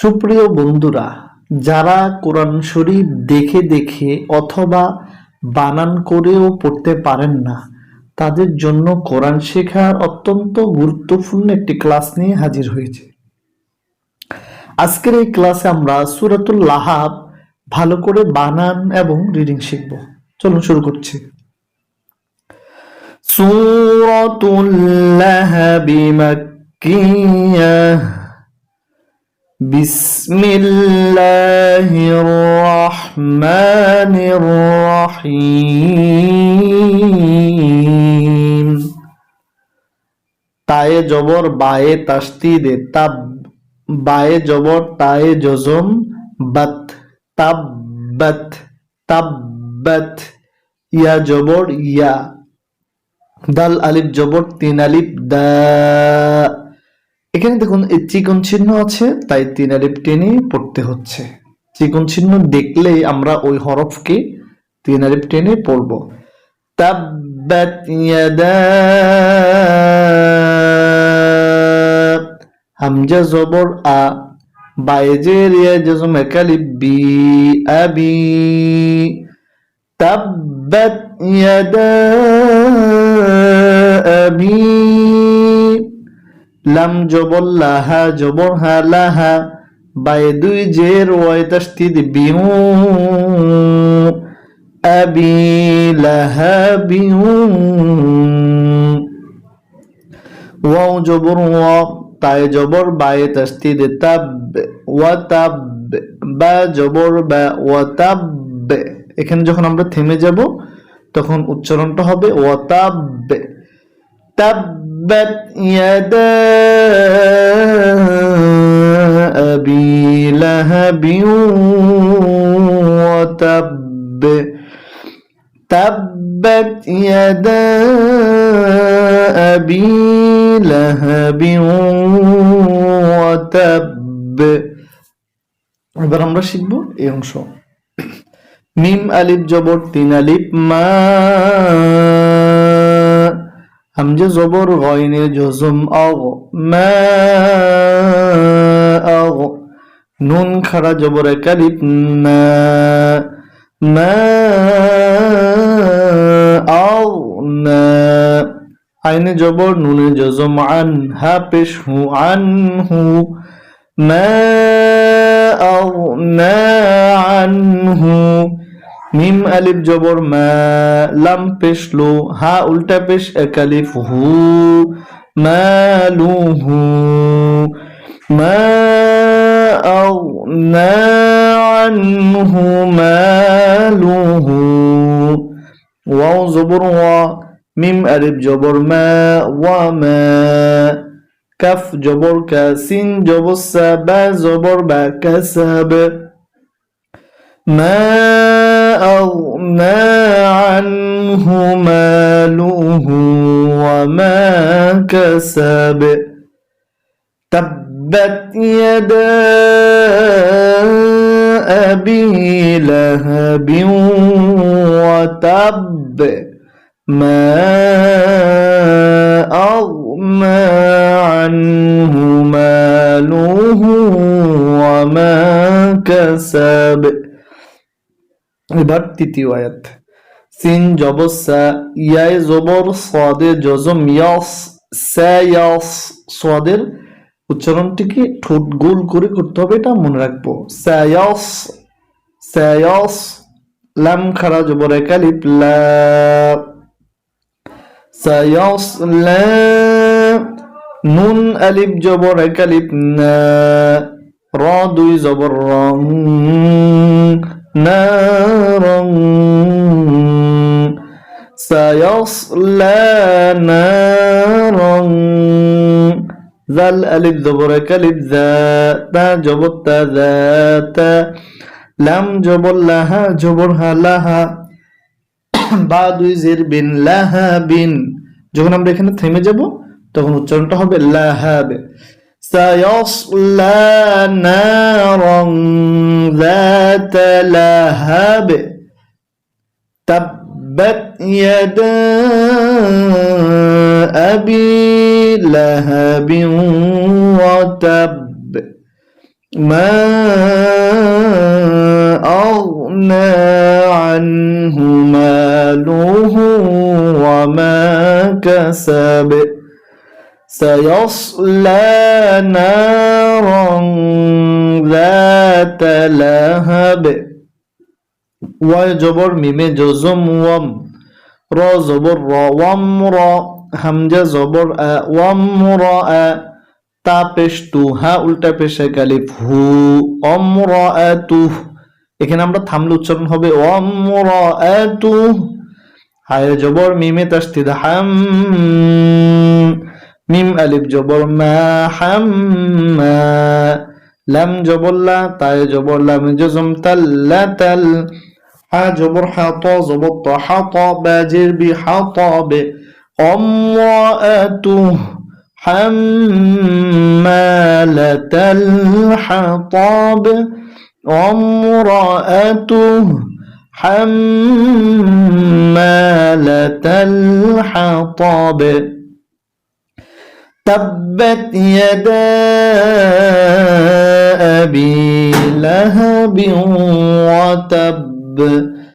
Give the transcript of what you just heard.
সুপ্রিয় বন্ধুরা, যারা কোরআন শরীফ দেখে দেখে অথবা বানান করেও পড়তে পারেন না, তাদের জন্য কোরআন শেখার অত্যন্ত গুরুত্বপূর্ণ একটি ক্লাস নিয়ে হাজির হয়েছে। আজকের এই ক্লাসে আমরা সুরাতুল লাহাব ভালো করে বানান এবং রিডিং শিখব। চলুন শুরু করছি। সুরাতুল লাহাবি মাক্কিয়াহ بسم الله الرحمن الرحيم তায়ে জবর বায়ে তাস্তিদে তাব বায়ে জবর তায়ে জজম বাত তাব্বাত তাব্বাত ইয়া জবর ইয়া দাল আলিফ জবর তিন আলিফ দা এখানে দেখুন, এই চিকন চিহ্ন আছে, তাই তিন আলিফ টেনে পড়তে হচ্ছে। চিকন চিহ্ন দেখলেই আমরা ওই হরফকে তিন আলিফ টেনে পড়ব। হামজা জবর আ। বাইজের ইয়া একালিফ বি আবি। তাব্বাত ইয়াদা। লাম জবর লাহা, জবর হা লাহা, বাই দুই জের ওয়াই তাসদিদ বিউ আবি লাহা বিউ ওয়াও জবর ওয়া, তাই জবর বাই তাসদিদ তাব, ওয়া তাব, বা জবর বা ওয়া তাব। এখানে যখন আমরা থেমে যাব, তখন উচ্চারণটা হবে ওয়া তাব। تبت يدا أبي لهب وتب تبت يدا أبي لهب وتب এবার আমরা শিখব এই অংশ মিম আলিফ জবর তিন আলিফ মা হামজা জবর গয়নে জজম আগ মা আগ নুন খাড়া জবর একালিপ না মা আগ না আইনে জবর নুনে জজম আন হা পেশ হু আন হু মা আগ না আন হু মিম আলিফ জবর মা লাম পেশ লো হা উল্টা পেশ একালিফ হু মালুহু মা أغنى عنه ماله واو زبر وا মিম আলিফ জবর মা ওয়া মা কাফ জবর কা সিন জবর সা বা জবর বা কাসাব ما أغنى عنه ماله وما كسب. تبت يدا أبي لهب وتب. ما أغنى عنه ماله وما كسب. এবার তৃতীয় আয়াত। সিন জবসা ইয়ায় জবর সাদে জজম ইয়াস সায়াস সাদের উচ্চারণটিকে ঠোঁট গোল করে করতে হবে এটা মনে রাখব। সায়াস সায়াস লাম খারা জবর একালিপ লা। সায়াস লা। নুন আলিফ জবর একালিপ না। র দুই জবর, রং। نارا سيصلى نارا ذا الألف ذبر كلب ذا تا جبت ذات লাম জবর লাহা জবর হা লাহা বা দুই জের বিন লাহা বিন যখন আমরা এখানে থেমে যাব তখন উচ্চারণটা হবে লাহাবে سيصلى نارا ذات لهب. تبت يدا أبي لهب وتب. ما أغنى عنه ماله وما كسب. سيصلى نارا ذات لهب ওয়াই জবর মিমে জজম ওয়াম র জবর র ওয়াম র হামজা জবর আ ওয়াম র আ তা পেশ তু হা উল্টা পেশে কালিফ হু অম র আ তু এখানে আমরা থামলে উচ্চারণ হবে অম র আ তু হায় জবর মিমে তাস্তিদ হাম ميم ألف جبر ما حما لم جبر لا تا جبر لم جزم تل تل ح جبر حطا زبط حطا باجر بحطاب امرأته حمالة الحطاب امرأته حمالة الحطاب تبت يدا أبي لهب وتب